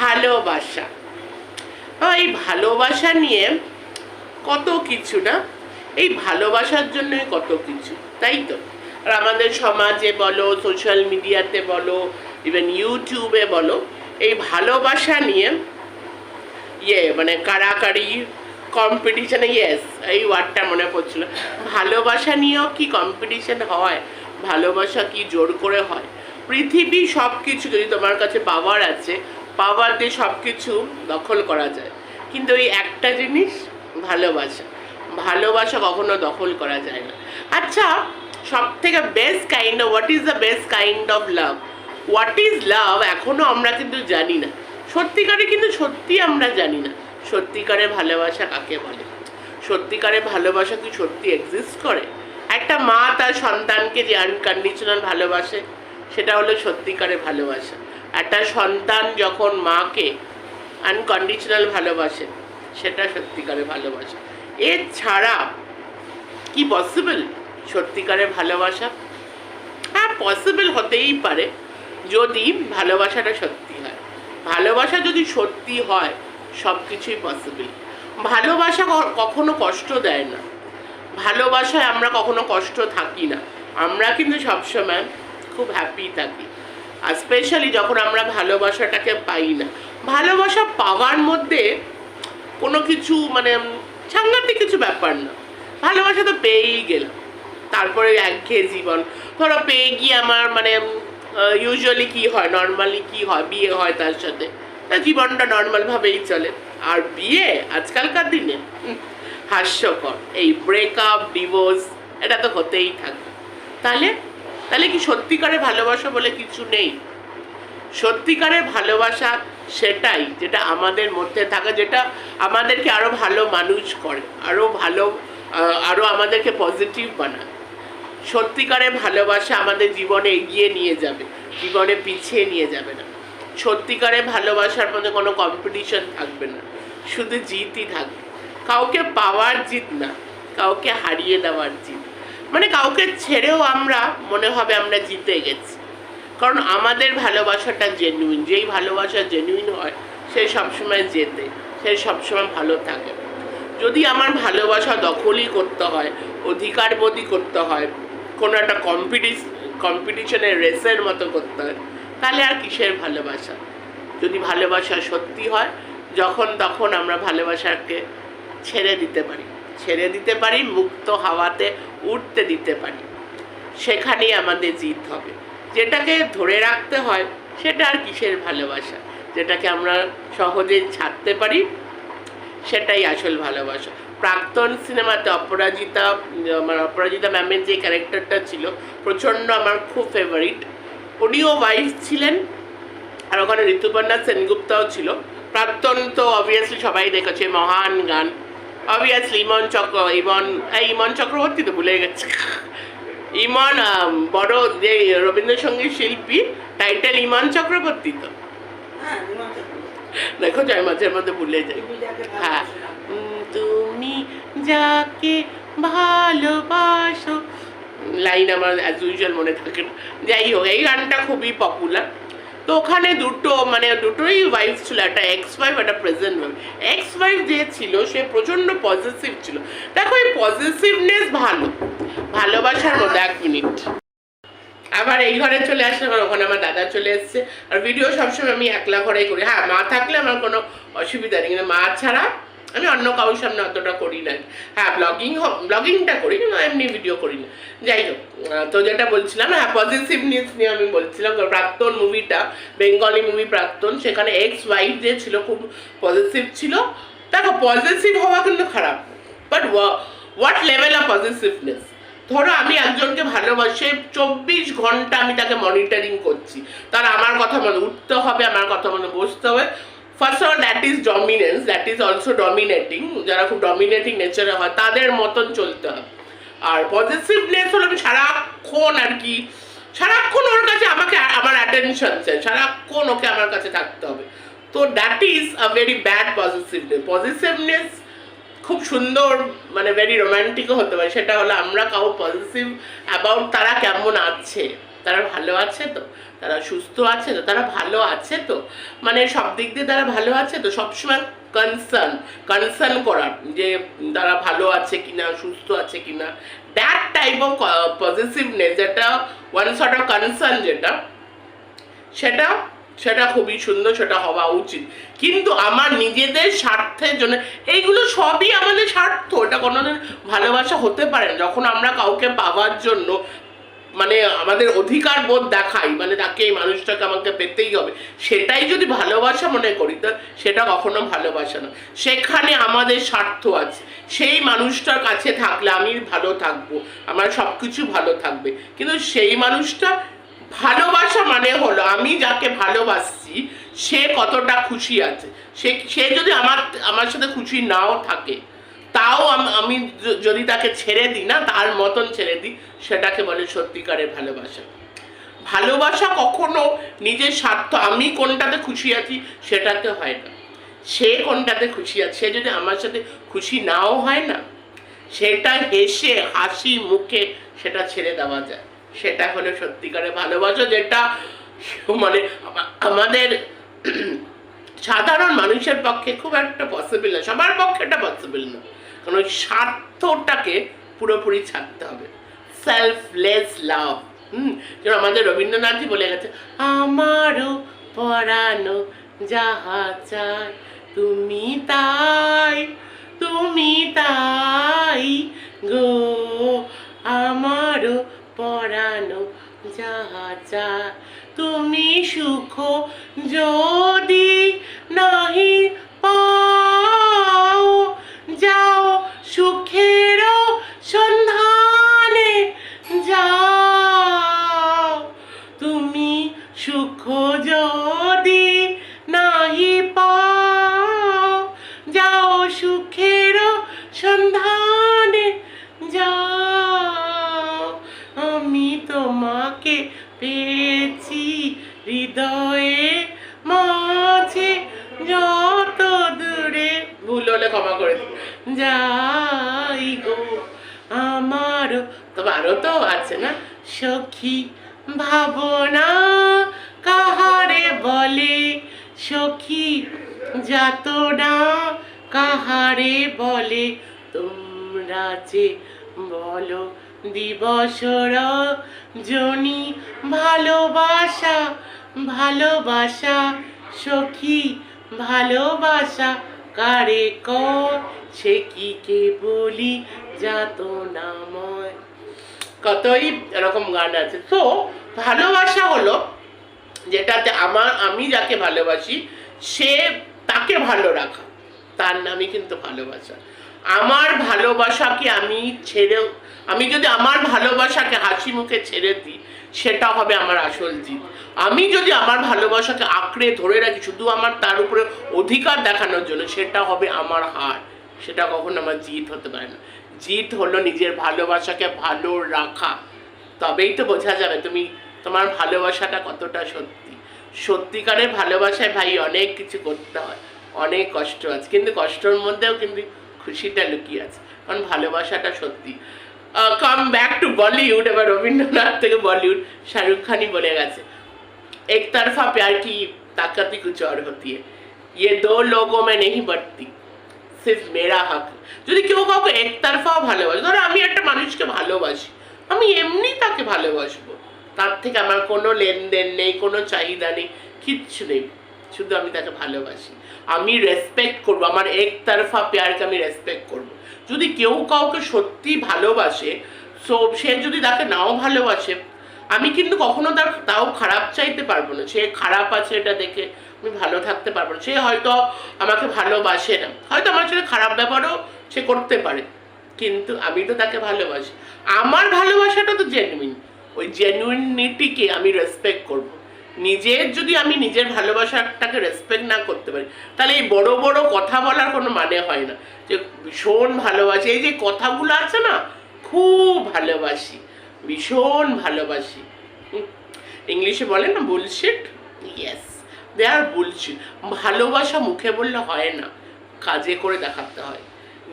ভালোবাসা। এই ভালোবাসা নিয়ে কত কিছু না? এই ভালোবাসার জন্যই কত কিছু, তাই তো? আর আমাদের সমাজে বলো সোশ্যাল মিডিয়াতে বলো ইভেন ইউটিউবে বলো, এই ভালোবাসা নিয়ে ইয়ে মানে কারাকারি কম্পিটিশানে ইয়েস এই ওয়ার্ডটা মনে পড়ছিল। ভালোবাসা নিয়েও কি কম্পিটিশন হয়? ভালোবাসা কি জোর করে হয়? পৃথিবী সব কিছু যদি তোমার কাছে পাওয়ার আছে পাওয়ার দিয়ে সব কিছু দখল করা যায়। কিন্তু ওই একটা জিনিস ভালোবাসা। ভালোবাসা কখনো দখল করা যায় না। আচ্ছা সব থেকে best kind of what is the best kind of love what is love এখনও আমরা কিন্তু জানি না। সত্যিকারে কিন্তু সত্যি আমরা জানি না। সত্যিকারে ভালোবাসা কাকে বলে? সত্যিকারে ভালোবাসা কি সত্যি এক্সিস্ট করে? একটা মা তার সন্তানকে যে আনকন্ডিশনাল ভালোবাসে, সেটা হলো সত্যিকারে ভালোবাসা। একটা সন্তান যখন মাকে আনকন্ডিশনাল ভালোবাসে, সেটা সত্যিকারে ভালোবাসা। এছাড়া কি পসিবল সত্যিকারে ভালোবাসা? হ্যাঁ পসিবল হতেই পারে যদি ভালোবাসাটা সত্যি হয়। ভালোবাসা যদি সত্যি হয় সব কিছুই পসিবল ভালোবাসা কখনো কষ্ট দেয় না। ভালোবাসায় আমরা কখনো কষ্ট থাকি না। আমরা কিন্তু সবসময় খুব হ্যাপি থাকি। আর স্পেশালি যখন আমরা ভালোবাসাটাকে পাই না। ভালোবাসা পাওয়ার মধ্যে কোনো কিছু মানে সাংঘাতিক কিছু ব্যাপার না। ভালোবাসা তো পেয়েই গেলাম। তারপরে একঘেয়ে জীবন। ধরো পেয়ে গিয়ে আমার মানে ইউজুয়ালি কি হয়? নর্মালি কি হয়? বিয়ে হয় তার সাথে। তা জীবনটা নর্মালভাবেই চলে। আর বিয়ে আজকালকার দিনে হাস্যকর। এই ব্রেকআপ ডিভোর্স এটা তো হতেই থাকবে। তাহলে তাহলে কি সত্যিকারে ভালোবাসা বলে কিছু নেই? সত্যিকারের ভালোবাসা সেটাই যেটা আমাদের মধ্যে থাকা যেটা আমাদেরকে আরও ভালো মানুষ করে আরও ভালো আহ, আরও আমাদেরকে পজিটিভ বানায়। সত্যিকারে ভালোবাসা আমাদের জীবনে এগিয়ে নিয়ে যাবে জীবনে পিছিয়ে নিয়ে যাবে না। সত্যিকারে ভালোবাসার মধ্যে কোনো কম্পিটিশন থাকবে না শুধু জিতই থাকবে। কাউকে পাওয়ার জিত না কাউকে হারিয়ে দেওয়ার জিত। মানে কাউকে ছেড়েও আমরা, মনে হবে আমরা জিতে গেছি। কারণ আমাদের ভালোবাসাটা জেনুইন যেই ভালোবাসা জেনুইন হয়, সে সবসময় জেতে, সে সবসময় ভালো থাকে। যদি আমার ভালোবাসা দখলই করতে হয়, অধিকারবোধই করতে হয়, কোনো একটা কম্পিটিস কম্পিটিশনের রেসের মতো করতে হয়, তাহলে আর কিসের ভালোবাসা? যদি ভালোবাসা সত্যি হয়, যখন তখন আমরা ভালোবাসাকে ছেড়ে দিতে পারি। ছেড়ে দিতে পারি, মুক্ত হাওয়াতে উঠতে দিতে পারি। সেখানেই আমাদের জিত হবে। যেটাকে ধরে রাখতে হয়, সেটা আর কিসের ভালোবাসা? যেটাকে আমরা সহজে ছাড়তে পারি, সেটাই আসল ভালোবাসা। প্রাক্তন সিনেমাতে অপরাজিতা, আমার অপরাজিতা ম্যামের যে ক্যারেক্টারটা ছিল, প্রচণ্ড আমার খুব ফেভারিট উনিও ওয়াইফ ছিলেন, আর ওখানে ঋতুপর্ণা সেনগুপ্তাও ছিল। প্রাক্তন তো অবভিয়াসলি সবাই দেখেছে, মহান গান। অবভিয়াসলি ইমন চক্র ইমন এই ইমন চক্রবর্তী তো ভুলে গেছে। ইমন বড় যে রবীন্দ্রসঙ্গীত শিল্পী টাইটেল ইমন চক্রবর্তী তো। হ্যাঁ। দেখো জয় মাঝের মধ্যে ভুলে যাই। হ্যাঁ। তুমি যাকে ভালোবাসো। লাইন আমার অ্যাজ ইউজুয়াল মনে থাকে না। যাই হোক এই গানটা খুবই পপুলার তো ওখানে দুটো মানে দুটোই ওয়াইফ ছিল, একটা এক্স ওয়াইফ একটা প্রেজেন্ট ওয়াইফ এক্স ওয়াইফ যে ছিল, সে প্রচণ্ড পজিটিভ ছিল। দেখো, এই পজিটিভনেস ভালো। ভালোবাসার মতো এক মিনিট আবার এই ঘরে চলে আসলে আমার ওখানে আমার দাদা চলে এসছে। আর ভিডিও সবসময় আমি একলা ঘরেই করি। হ্যাঁ মা থাকলে আমার কোনো অসুবিধা নেই, কিন্তু মা ছাড়া আমি অন্য কারোর সামনে অতটা করি না। হ্যাঁ ব্লগিং ব্লগিংটা করি, কিন্তু এমনি ভিডিও করি না। যাই হোক তো যেটা বলছিলাম হ্যাঁ পজিটিভনেস নিয়ে আমি বলছিলাম প্রাক্তন মুভিটা বেঙ্গলি মুভি প্রাক্তন, সেখানে এক্স ওয়াইফ যে ছিল, খুব পজিটিভ ছিল। দেখো পজিটিভ হওয়া কিন্তু খারাপ but what level of positiveness ধরো, আমি একজনকে ভালোবাসে, চব্বিশ ঘণ্টা আমি তাকে মনিটরিং করছি। তার আমার কথা মনে, উঠতে হবে, আমার কথা মনে, বসতে হবে। First of all that is dominance that is also dominating যারা খুব ডমিনেটিং নেচারে হয়, তাদের মতন চলতে হবে। আর পজিটিভনেস হলো আমি সারাক্ষণ আর কি, সারাক্ষণ ওর কাছে আমাকে আমার অ্যাটেনশন চাই, সারাক্ষণ ওকে আমার কাছে থাকতে হবে। তো that is a very bad positiveness positiveness খুব সুন্দর মানে ভেরি রোম্যান্টিকও হতে পারে। সেটা হলো আমরা কাউ পজিটিভ অ্যাবাউট তারা কেমন আছে। তারা ভালো আছে তো? তারা সুস্থ আছে তো? তারা ভালো আছে তো? মানে সব দিক দিয়ে তারা ভালো আছে তো? সবসময় কনসার্ন কনসার্ন করা যে তারা ভালো আছে কিনা, সুস্থ আছে কিনা দ্যাট টাইপ অফ পজিটিভনেস যেটা ওয়ান সর্ট অফ কনসার্ন যেটা, সেটা সেটা খুবই সুন্দর, সেটা হওয়া উচিত। কিন্তু আমার নিজেদের স্বার্থের জন্য, এইগুলো সবই আমাদের স্বার্থ। এটা কোনোদিন ভালোবাসা হতে পারে না। যখন আমরা কাউকে পাওয়ার জন্য মানে আমাদের অধিকার বোধ দেখাই মানে তাকে এই মানুষটাকে আমাকে পেতেই হবে। সেটাই যদি ভালোবাসা মনে করি, তো সেটা কখনো ভালোবাসা না। সেখানে আমাদের স্বার্থ আছে। সেই মানুষটার কাছে থাকলে আমি ভালো থাকব, আমার সব কিছু ভালো থাকবে। কিন্তু সেই মানুষটা ভালোবাসা মানে হলো, আমি যাকে ভালোবাসছি, সে কতটা খুশি আছে। সে সে যদি আমার আমার সাথে খুশি নাও থাকে আম- যদি তাকে ছেড়ে দিই না, তার মতন ছেড়ে দিই, সেটাকে বলে সত্যিকারের ভালোবাসা। ভালোবাসা কখনো নিজের স্বার্থ, আমি কোনটাতে খুশি আছি সেটাতে হয় না। সে কোনটাতে খুশি আছে, সে যদি আমার সাথে খুশি নাও হয় না, সেটা হেসে, হাসি মুখে সেটা ছেড়ে দেওয়া যায়। সেটা হলো সত্যিকারের ভালোবাসা, যেটা মানে আমাদের সাধারণ মানুষের পক্ষে খুব একটা পসিবল না, সবার পক্ষে এটা পসিবল না। কারণ ওই স্বার্থটাকে পুরোপুরি ছাড়তে হবে। Selfless love hmm? যেন আমাদের রবীন্দ্রনাথই বলে গেছে, আমারও পরানো যাহা চায় তুমি তাই তুমি তাই গো। আমারও পরানো যাহা চায় তুমি সুখ যদি তো আছে না? সখী ভাবনা কাহারে বলে? সখী যাত না কাহারে বলে? তোমরা যে বলো দিবসর জনি ভালোবাসা ভালোবাসা, সখী ভালোবাসা কারে সে কি কে বলি? যাত নাময় কতই এরকম গান আছে। তো ভালোবাসা হলো যেটাতে আমার, আমি যাকে ভালোবাসি, সে তাকে ভালো রাখা। তার নামই কিন্তু ভালোবাসা। আমার ভালোবাসাকে আমি ছেড়েও আমি যদি আমার ভালোবাসাকে হাসি মুখে ছেড়ে দিই, সেটা হবে আমার আসল জিত। আমি যদি আমার ভালোবাসাকে আঁকড়ে ধরে রাখি, শুধু আমার তার উপরে অধিকার দেখানোর জন্য, সেটা হবে আমার হার। সেটা কখনো আমার জিত হতে পারে না। জিত হলো নিজের ভালোবাসাকে ভালো রাখা তবেই তো বোঝা যাবে তুমি তোমার ভালোবাসাটা কতটা সত্যি সত্যিকারের ভালোবাসায় ভাই অনেক কিছু করতে হয় অনেক কষ্ট আছে কিন্তু কষ্টের মধ্যেও কিন্তু খুশিটা লুকিয়ে আছে কারণ ভালোবাসাটা সত্যি কাম ব্যাক টু বলিউড এবার রবীন্দ্রনাথ থেকে বলিউড শাহরুখ খানই বলে গেছে एक तरफा प्यार की ताकत ही कुछ और होती है ये दो लोगों में नहीं बढ़ती সিফ মেরা হক। যদি কেউ কাউকে একতরফাও ভালোবাসে, ধরো আমি একটা মানুষকে ভালোবাসি, আমি এমনি তাকে ভালোবাসবো। তার থেকে আমার কোনো লেনদেন নেই, কোনো চাহিদা নেই, কিচ্ছু নেই। শুধু আমি তাকে ভালোবাসি। আমি রেসপেক্ট করব, আমার একতরফা পেয়ারকে আমি রেসপেক্ট করব। যদি কেউ কাউকে সত্যি ভালোবাসে সো সে যদি তাকে নাও ভালোবাসে আমি কিন্তু কখনো তার তাও খারাপ চাইতে পারব না। সে খারাপ আছে এটা দেখে আমি ভালো থাকতে পারব না। সে হয়তো আমাকে ভালোবাসে না। হয়তো আমার সাথে খারাপ ব্যাপারও সে করতে পারে। কিন্তু আমি তো তাকে ভালোবাসি। আমার ভালোবাসাটা তো জেনুইন ওই জেনুইনিটিকে আমি রেসপেক্ট করব। নিজের যদি আমি নিজের ভালোবাসাটাকে রেসপেক্ট না করতে পারি, তাহলে এই বড় বড় কথা বলার কোনো মানে হয় না। যে ভীষণ ভালোবাসি। এই যে কথাগুলো আছে না, খুব ভালোবাসি। ভীষণ ভালোবাসি। ইংলিশে বলে না bullshit yes they are bullshit ভালোবাসা মুখে বললে হয় না, কাজে করে দেখাতে হয়।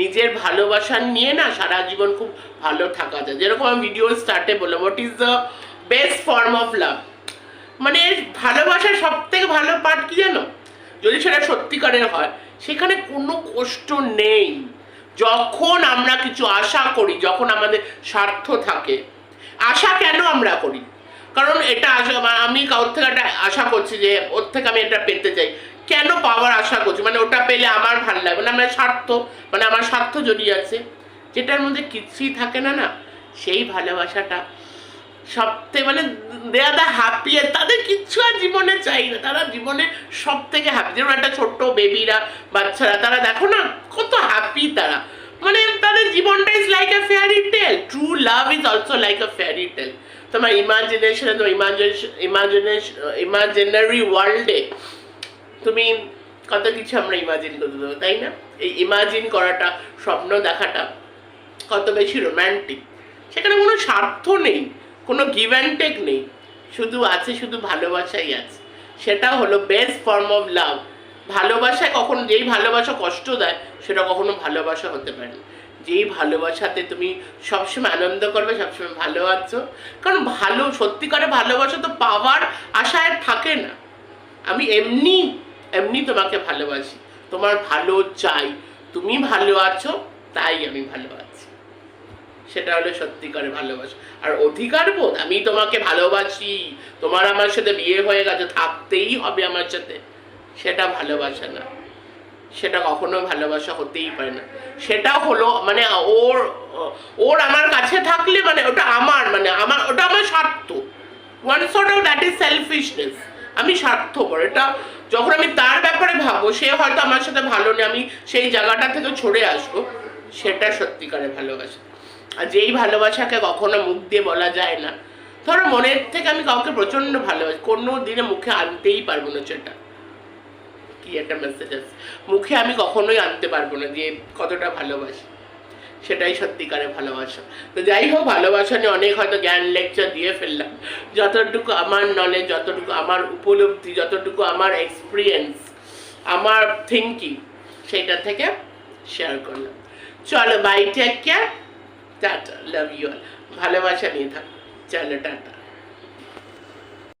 নিজের ভালোবাসা নিয়ে না সারা জীবন খুব ভালো থাকা যায়। যেরকম আমি ভিডিও স্টার্টে বললাম what is the best form of love মানে ভালোবাসার সব থেকে ভালো পার্ট কি জানো? যদি সেটা সত্যিকারের হয়, সেখানে কোনো কষ্ট নেই। যখন আমরা কিছু আশা করি, যখন আমাদের স্বার্থ থাকে আশা কেন আমরা করি? কারণ এটা আশা আমি কারোর থেকে একটা আশা করছি যে, ওর থেকে আমি এটা পেতে চাই। কেন পাওয়ার আশা করছি? মানে ওটা পেলে আমার ভালো লাগবে মানে আমার স্বার্থ মানে আমার স্বার্থ জড়িয়ে আছে, যেটার মধ্যে কিছুই থাকে না না, সেই ভালোবাসাটা সবথেকে মানে দে আর দ্য তাদের কিচ্ছু আর জীবনে চাই না। তারা জীবনে সব থেকে হ্যাপি। যেমন একটা ছোট্ট বেবিরা বাচ্চারা, তারা দেখো না, কত হ্যাপি তারা। মানে তাদের জীবনটা is like a fairy tale true love is also like a fairy tale তোমার ইমাজিনেশনে তো ইমাজিনেশন ইমাজিনেশন ইমাজিনারি ওয়ার্ল্ডে তুমি কত কিছু আমরা ইমাজিন করতে দেবো তাই না? এই ইমাজিন করাটা, স্বপ্ন দেখাটা কত বেশি রোম্যান্টিক সেখানে কোনো স্বার্থ নেই, কোনো গিভ অ্যান্ড টেক নেই। শুধু আছে, শুধু ভালোবাসাই আছে। সেটা হলো বেস্ট ফর্ম অফ লাভ ভালোবাসায় কখন, যেই ভালোবাসা কষ্ট দেয়, সেটা কখনো ভালোবাসা হতে পারে না। যেই ভালোবাসাতে তুমি সবসময় আনন্দ করবে, সবসময় ভালো আছো। কারণ ভালো সত্যিকারে ভালোবাসা তো পাওয়ার আশায় থাকে না। আমি এমনি এমনি তোমাকে ভালোবাসি। তোমার ভালো চাই, তুমি ভালো আছো, তাই আমি ভালো আছি। সেটা হলো সত্যিকারের ভালোবাসা। আর অধিকার বোধ, আমি তোমাকে ভালোবাসি। তোমার আমার সাথে বিয়ে হয়ে গেছে, থাকতেই হবে আমার সাথে। সেটা ভালোবাসা না। সেটা কখনো ভালোবাসা হতেই পারে না। সেটা হলো মানে ওর ওর আমার কাছে থাকলে মানে ওটা আমার মানে আমার, ওটা আমার স্বার্থ। One sort of that is selfishness আমি স্বার্থপর। এটা যখন আমি তার ব্যাপারে ভাববো, সে হয়তো আমার সাথে ভালো নেই, আমি সেই জায়গাটা থেকে ছড়ে আসব, সেটা সত্যিকারের ভালোবাসা। আর যেই ভালোবাসাকে কখনো মুখ দিয়ে বলা যায় না, ধরো মনের থেকে আমি কাউকে প্রচণ্ড ভালোবাসি, কোনো দিনে মুখে আনতেই পারব না সেটা। কি একটা মেসেজ আছে। মুখে আমি কখনোই আনতে পারব না যে কতটা ভালোবাসি। সেটাই সত্যিকারে ভালোবাসা। তো যাই হোক, ভালোবাসা নিয়ে অনেক হয়তো জ্ঞান লেকচার দিয়ে ফেললাম। যতটুকু আমার নলেজ যতটুকু আমার উপলব্ধি, যতটুকু আমার এক্সপিরিয়েন্স আমার থিঙ্কিং সেটা থেকে শেয়ার করলাম। চলো bye take care tata love you all ভালোবাসা নিয়ে থাক। চলো টাটা